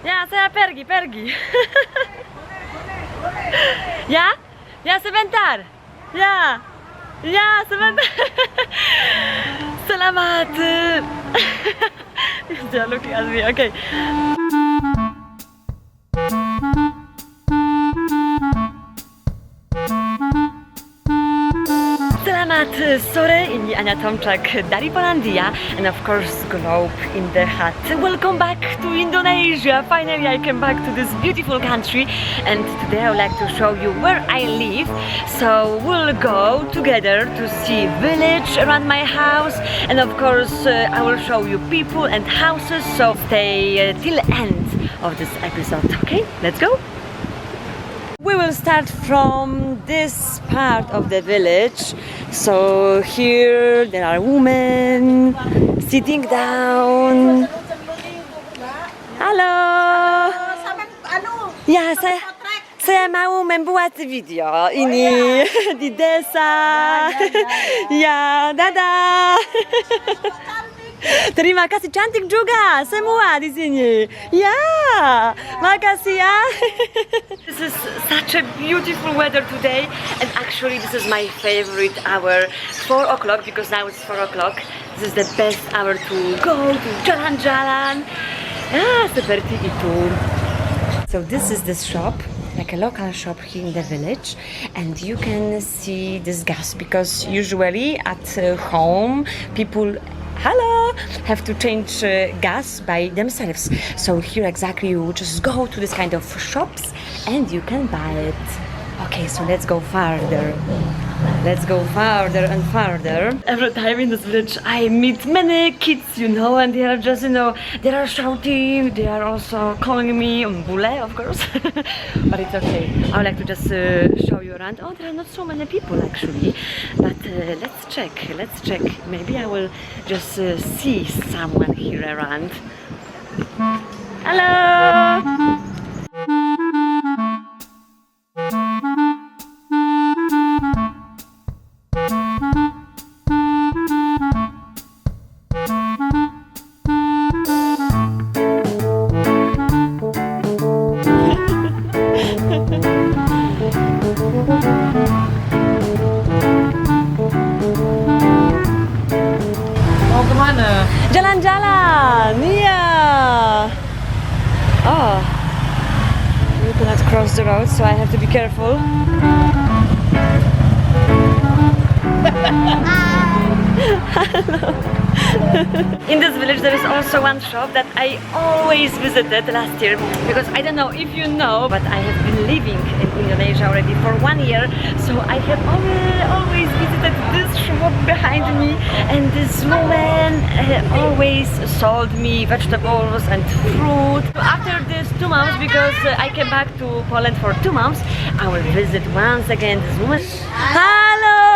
Ya, saya pergi, pergi. ya? Ya, sebentar. Ya. Ya, sebentar. Selamat. Looking at me. Okay. Selamat sore, inni Ania Tomczak, Dari Polandia, and of course Globe in the hat. Welcome back to Indonesia. Finally, I came back to this beautiful country, and today I would like to show you where I live. So we'll go together to see village around my house, and of course uh, I will show you people and houses. So stay uh, till end of this episode. Okay, let's go. We will start from this part of the village. So here there are women sitting down. Halo. Sama ano? Ya, saya saya mau membuat video ini oh, di desa. Ya, dadah. Terima kasih cantik juga semua di sini. Ya, makasih ya. This is such a beautiful weather today, and actually this is my favorite hour, four o'clock because now it's four o'clock. This is the best hour to go to jalan-jalan. Ah, seperti itu. So this is the shop, like a local shop here in the village, and you can see this gas because usually at uh, home people hello have to change uh, gas by themselves. So here exactly you just go to this kind of shops and you can buy it. Okay, so let's go farther. Let's go farther and farther. Every time in this village, I meet many kids, you know, and they are just, you know, they are shouting, they are also calling me on Mbule, of course. but it's okay. I would like to just uh, show you around. Oh, there are not so many people actually. But uh, let's check, let's check. Maybe I will just uh, see someone here around. Hello! The road, so I have to be careful. Ah. In this village, there is also one shop that I always visited last year because I don't know if you know, but I have been living in Indonesia already for one year, so I have always, visited this shop behind me, and this woman uh, always sold me vegetables and fruit. After these two months, because uh, I came back to Poland for two months, I will visit once again this woman. Halo!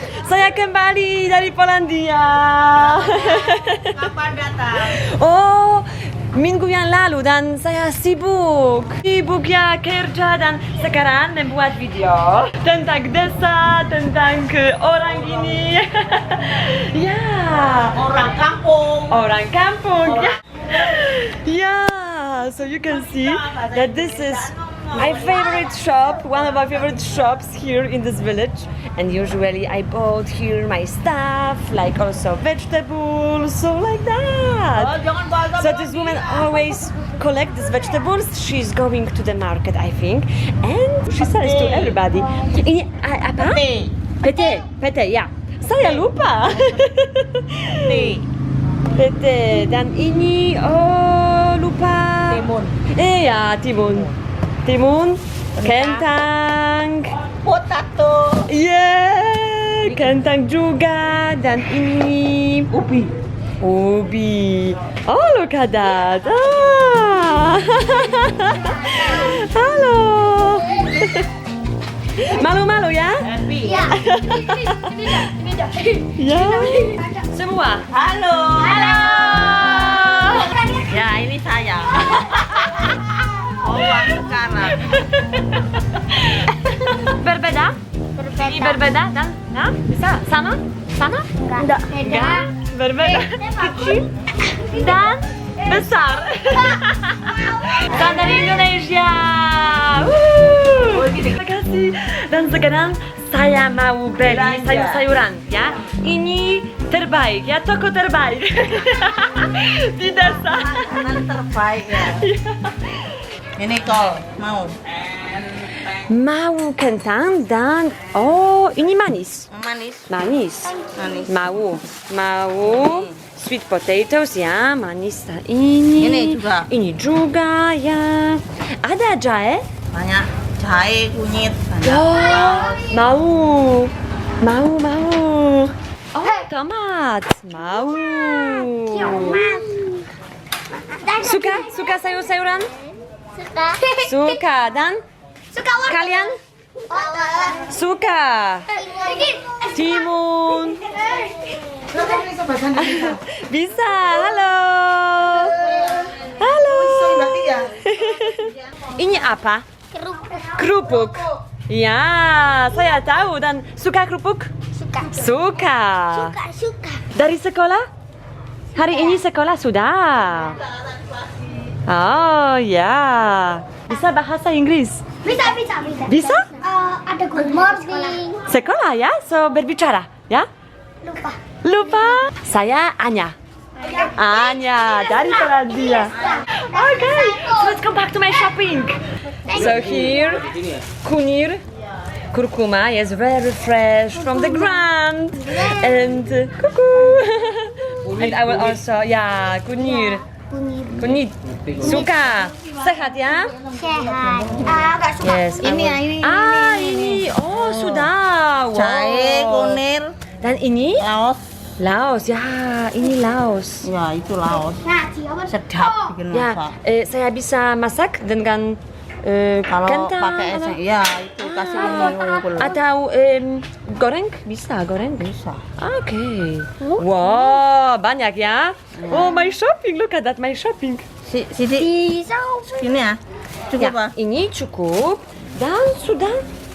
Saya kembali dari Polandia. Kapan datang? Oh, minggu yang lalu dan saya sibuk. Sibuk ya kerja dan sekarang membuat video tentang desa, tentang orang ini. ya, Orang kampung. orang kampung. Ya. Yeah, so you can see that this is my favorite shop, one of my favorite shops here in this village. And usually I bought here my stuff, like also vegetables, so like Oh, that. So this woman always collect these vegetables. She's going to the market, I think, and she sells to everybody. Ini a- apa? Nih, Pete, pete, ya. Saya lupa. Pete dan ini oh lupa. Timun. Iya, eh, timun. Timun, kentang. Potato. Yeah, kentang juga dan ini Ubi. ubi. Oh, look at that. Ah. Halo. Malu-malu ya? Happy. Ya. Semua. Halo. Halo. Ya, ini saya. Orang sekarang. Berbeda? Ini berbeda dan ya? Bisa? Sama? Sama? Enggak. Enggak. Berbeda. Kecil. dan besar. dan dari Indonesia. Wuh. Terima kasih. Dan sekarang saya mau beli sayur-sayuran ya. Ini terbaik ya, toko terbaik. Di desa. Makanan terbaik ya. Ini kol, mau. Mau kentang dan oh ini manis. Manis. Manis. Manis. Mau, mau sweet potatoes ya, manis dan ini. Ini juga. Ini juga ya. Ada jahe? Banyak jahe, kunyit, banyak. Oh, mau, mau, mau. Oh, tomat, mau. Suka, suka sayur-sayuran? Suka. Suka dan Suka warna. kalian suka? Timun. Bisa, halo. Halo. Ini apa? Kerupuk. Kerupuk. Ya, saya tahu dan suka kerupuk? Suka. Suka. Suka, suka. Dari sekolah? Hari ini sekolah sudah. Oh ya. Bisa bahasa Inggris? Bisa, bisa, bisa. Bisa? Eh, ada good morning. Sekolah ya, so berbicara ya. Lupa. Lupa. Saya Anya. Anya dari Polandia. Okay, so let's go back to my shopping. So here, kunir, kurkuma is very fresh from the ground, and uh, cuckoo. and I will also, yeah, kunir, suka, sehat ya? sehat. Ah, agak suka. Yes. I Ini ya, ini, Ah, ini, oh sudah. Wow. Jahe, kunir, Dan ini laos. Laos, ya, ini Laos. Ya, itu laos. Nah? Sedap bikin Ya, masak. eh, saya bisa masak dengan eh, Kalau kentang pakai atau- es, ya itu kasih ini unggul. atau em, goreng bisa goreng Bisa. Oke. Wow, banyak ya. Oh, my shopping. Look at that, my shopping. Si, Bisa. sini ya. Cukup Ya, ah? ini cukup. Dan sudah,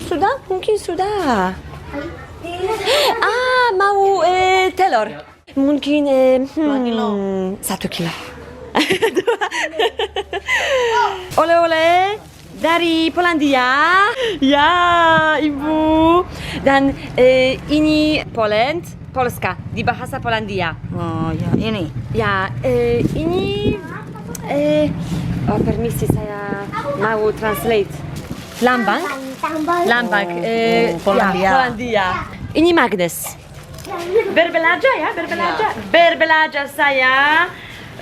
sudah mungkin sudah. Ah, mau eh, telur. Mungkin Dua kilo. hmm, satu kilo. oleh oleh dari Polandia. Ya, ibu. Dan eh, ini Poland, Polska di bahasa Polandia. Oh ya, ini. Ya, eh, ini eh, oh, permisi saya mau translate. Lambang, lambang, eh, Oh, Polandia. ya, Polandia. Ini Magnes. Berbelajar ya, berbelajar. Berbelajar saya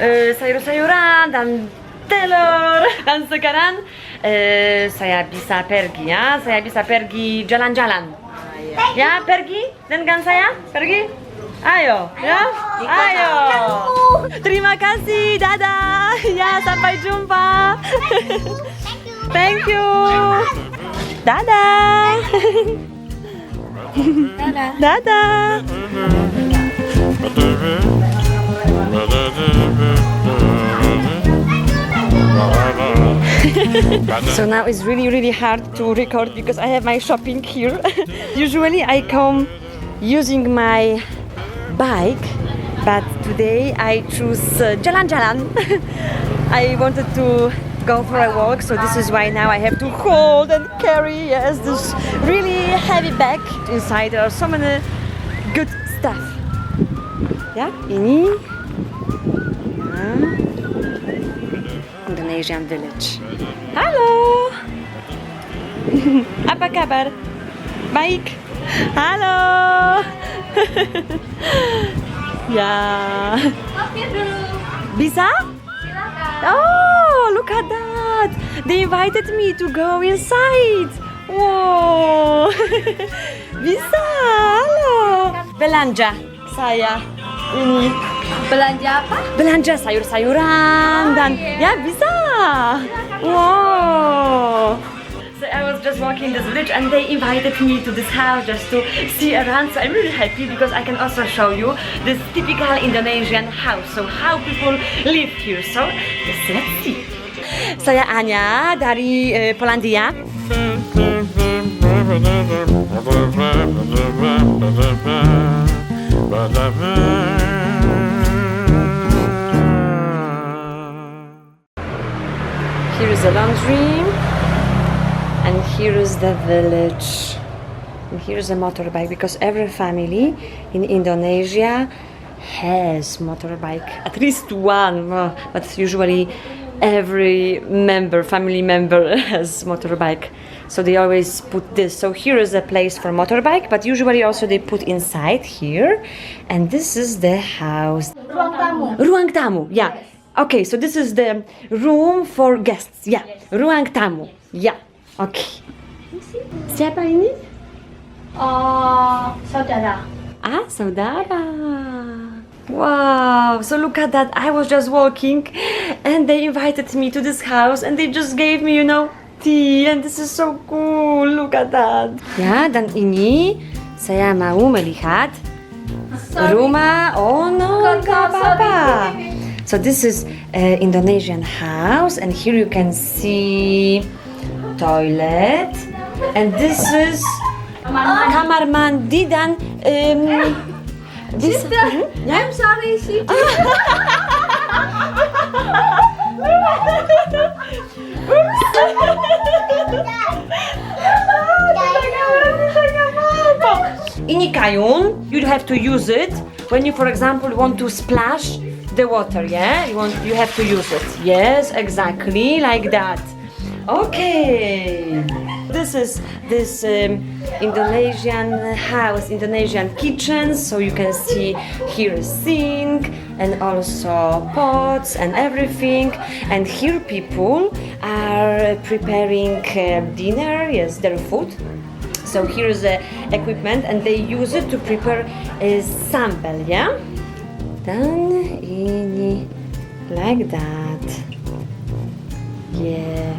eh, sayur-sayuran dan telur. Dan sekarang eh, saya bisa pergi ya, saya bisa pergi jalan-jalan. Ya, pergi dengan saya, pergi. Ayo, ya, ayo. Terima kasih, dadah. Ya, sampai jumpa. Thank you. Thank you. Dadah. Dadah. So now it's really, really hard to record because I have my shopping here. Usually I come using my bike, but today I choose uh, Jalan Jalan. I wanted to go for a walk, so this is why now I have to hold and carry yes this really heavy bag. Inside there are so many good stuff. Yeah, ini. Yeah. Indonesian village. Halo. Apa kabar? Baik. Halo. ya. Bisa? Oh, look at that. They invited me to go inside. Wow. Bisa. Halo. Belanja saya ini Belanja apa? belanja sayur-sayuran dan ya bisa. Wow. So I was just walking this village and they invited me to this house just to see around. So I'm really happy because I can also show you this typical Indonesian house. So how people live here. So yes, let's see. Saya Anya dari eh, Polandia. Here is the laundry, and here is the village. And here is a motorbike because every family in Indonesia has motorbike, at least one, uh, but usually every member, family member has motorbike. So they always put this. So here is a place for motorbike, but usually also they put inside here. And this is the house. Ruang tamu. Ruang tamu, yeah. Okay, so this is the room for guests. Yeah, ruang tamu. Yeah. Okay. Siapa ini? Oh, saudara. Ah, saudara. Wow, so look at that. I was just walking and they invited me to this house and they just gave me, you know, tea and this is so cool. Look at that. Ya, dan ini saya mau melihat rumah. Oh no, Bukan, nggak sorry. apa-apa. So this is uh, Indonesian house and here you can see toilet and this is kamar mandi dan um, this Mhm. I'm sorry. Ini kayun, you have to use it when you, for example, want to splash the water. Yeah, you want, you have to use it. Yes, exactly like that. Okay. This is this um, Indonesian house, Indonesian kitchen. So you can see here a sink and also pots and everything. And here people are preparing uh, dinner. Yes, their food. So here is the equipment and they use it to prepare a sambal, yeah? Dan ini like that. Yeah.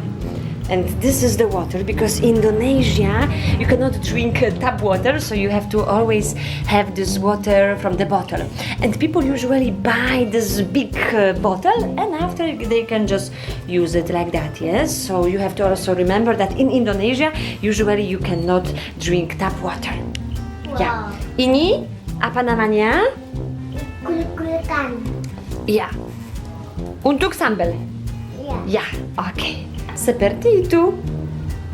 And this is the water because Indonesia you cannot drink uh, tap water, so you have to always have this water from the bottle. And people usually buy this big uh, bottle, and after they can just use it like that. Yes. So you have to also remember that in Indonesia usually you cannot drink tap water. Yeah. Ini apa namanya? Kulit-kulitan. Ya. Untuk sambal. Iya. Ya, oke. Seperti itu.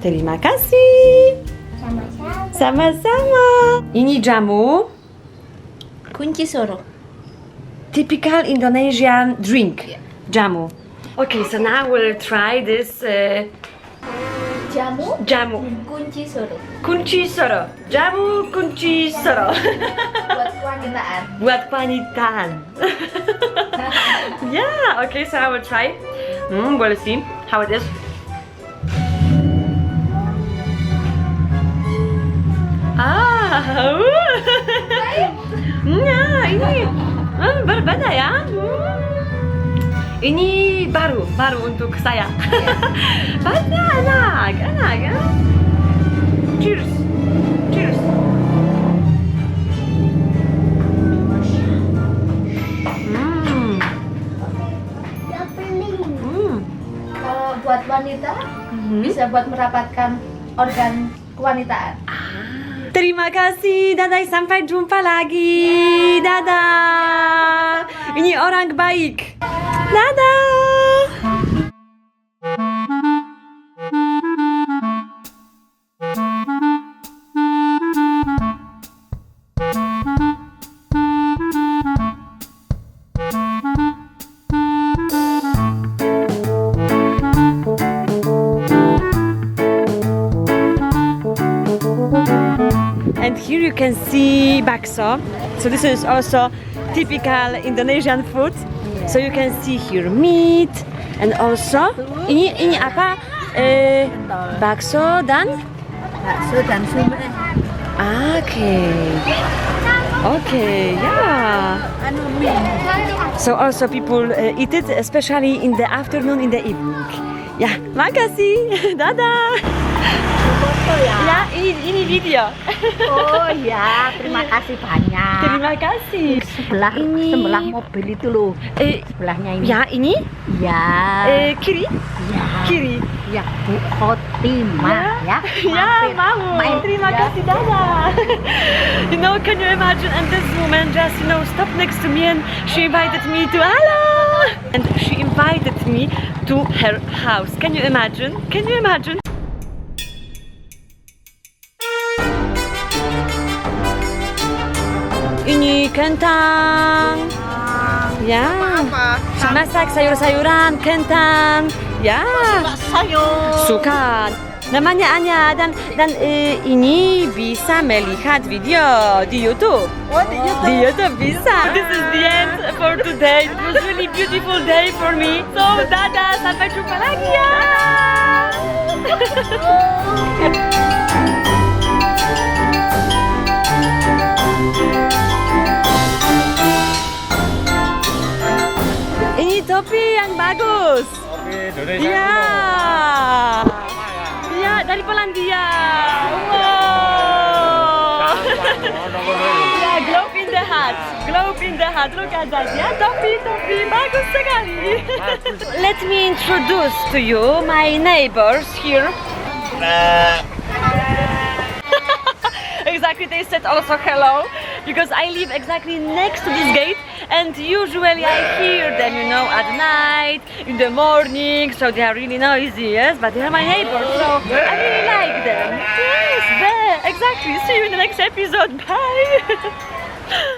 Terima kasih. Sama-sama. Sama-sama. Ini jamu, Kunci suruh. typical Indonesian drink. Jamu. Okay, so now we'll try this uh, Jamu. jamu. Kunci suruh. Kunci soro. Jamu kunci soro. Buat kewanitaan. Buat panitan. yeah, okay, so I will try. Hmm, boleh see how it is. Ah, Hmm, ya, ini hmm, berbeda ya. Hmm. Ini baru, baru untuk saya. Banyak enak, enak ya. Cheers, cheers. Hmm, hmm. Kalau buat wanita Mhm. bisa buat merapatkan organ kewanitaan. Terima kasih, Dadah sampai jumpa lagi. Dadah. Ini orang baik. Dadah. And here you can see bakso. So this is also typical Indonesian food. So you can see here meat and also ini ini apa? Eh, bakso dan Bakso dan sumber. Oke. Okay, yeah. Anu mie. So also people uh, eat it especially in the afternoon in the evening. Ya, makasih. Dadah. Ya, ini ini video. Oh ya, terima kasih banyak. Terima kasih. Sebelah Ini- sebelah mobil itu loh. Eh, Sebelahnya ini. ya ini Ya. eh, kiri, Ya. kiri. Ya, Bu Khotimah ya. Ya, Mampir. mau. Main. Terima Ya. kasih, Dada. you know, can you imagine? And this woman just, you know, stopped next to me and she invited me to hello. And she invited me to her house. Can you imagine? Can you imagine? Ini kentang. Ya. Masak sayur-sayuran, kentang. Ya. Sayur. Suka. Namanya Anya dan dan eh, ini bisa melihat video di YouTube. Oh, di YouTube. Di YouTube bisa. This is the end for today. It was really beautiful day for me. So dadah, sampai jumpa lagi ya. topi yang bagus. Oke, Indonesia Iya. Iya, dari Polandia. Wow. Ya, globe in the heart. Globe in the heart. Look at that. Ya, topi, topi. Bagus sekali. Let me introduce to you my neighbors here. exactly, they said also hello because I live exactly next to this gate and usually I hear them, you know, at night, in the morning, so they are really noisy, yes, but they are my neighbors, so I really like them. Yes, exactly. See you in the next episode. Bye.